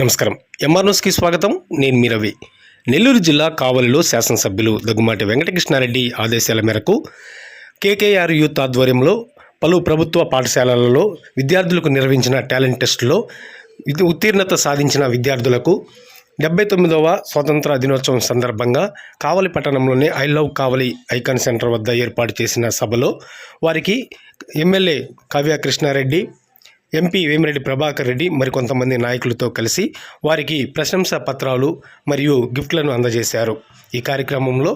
నమస్కారం. ఎంఆర్ న్యూస్కి స్వాగతం. నేను మీ రవి. నెల్లూరు జిల్లా కావలిలో శాసనసభ్యులు దగ్గుమాటి వెంకటకృష్ణారెడ్డి ఆదేశాల మేరకు కేకేఆర్ యూత్ ఆధ్వర్యంలో పలు ప్రభుత్వ పాఠశాలలలో విద్యార్థులకు నిర్వహించిన టాలెంట్ టెస్టులో ఉత్తీర్ణత సాధించిన విద్యార్థులకు డెబ్బై తొమ్మిదవ స్వాతంత్ర దినోత్సవం సందర్భంగా కావలి పట్టణంలోని I love Kavali icon centre వద్ద ఏర్పాటు చేసిన సభలో వారికి ఎమ్మెల్యే కావ్య కృష్ణారెడ్డి ఎంపీ వేమిరెడ్డి ప్రభాకర్ రెడ్డి మరికొంతమంది నాయకులతో కలిసి వారికి ప్రశంసా పత్రాలు మరియు గిఫ్ట్లను అందజేశారు. ఈ కార్యక్రమంలో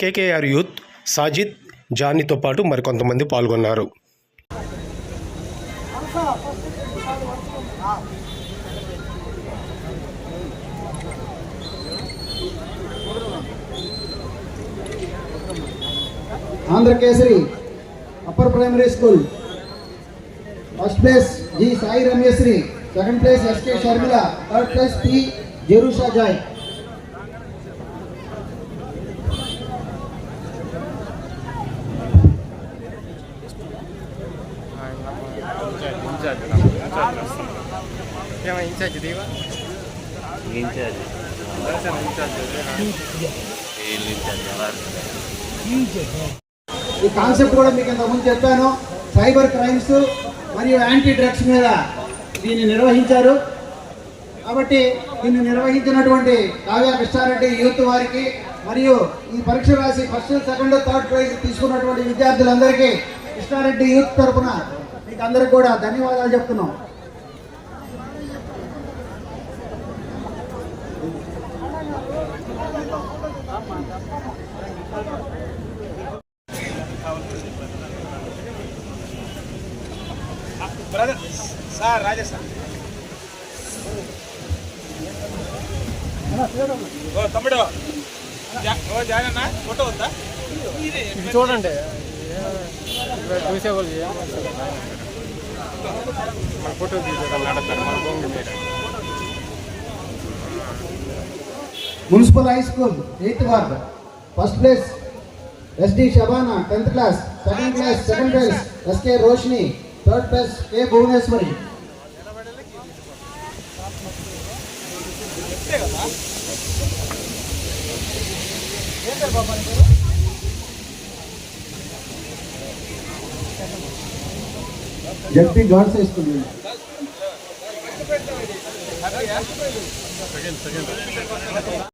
కేకేఆర్ యూత్ సాజిద్ జానీతో పాటు మరికొంతమంది పాల్గొన్నారు. Andhrakesari upper primary school first place G Sai Ramyasri second place SK Sharmila third place P Jerusha Joy ఈ కాన్సెప్ట్ కూడా మీకు ఇంతకుముందు చెప్పాను. సైబర్ క్రైమ్స్ మరియు యాంటీ డ్రగ్స్ మీద దీన్ని నిర్వహించారు. కాబట్టి దీన్ని నిర్వహించినటువంటి కావ్య కృష్ణారెడ్డి యూత్ వారికి మరియు ఈ పరీక్ష రాసి ఫస్ట్ సెకండ్ థర్డ్ ప్రైజ్ తీసుకున్నటువంటి విద్యార్థులందరికీ కృష్ణారెడ్డి యూత్ తరఫున మీకు అందరికీ కూడా ధన్యవాదాలు చెప్తున్నాం. బ్రదర్ సార్ రాజేష్ సార్ ఓ తమ్ముడు. ఓ జానన్న ఫోటో వద్దా? చూడండి. చూసే వాళ్ళు మన ఫోటో మన భూమి మీద municipal high school eighth ward. First place SD Shabana tenth class second class second place SK Roshini third place K Bhuvaneswari ZP girls high school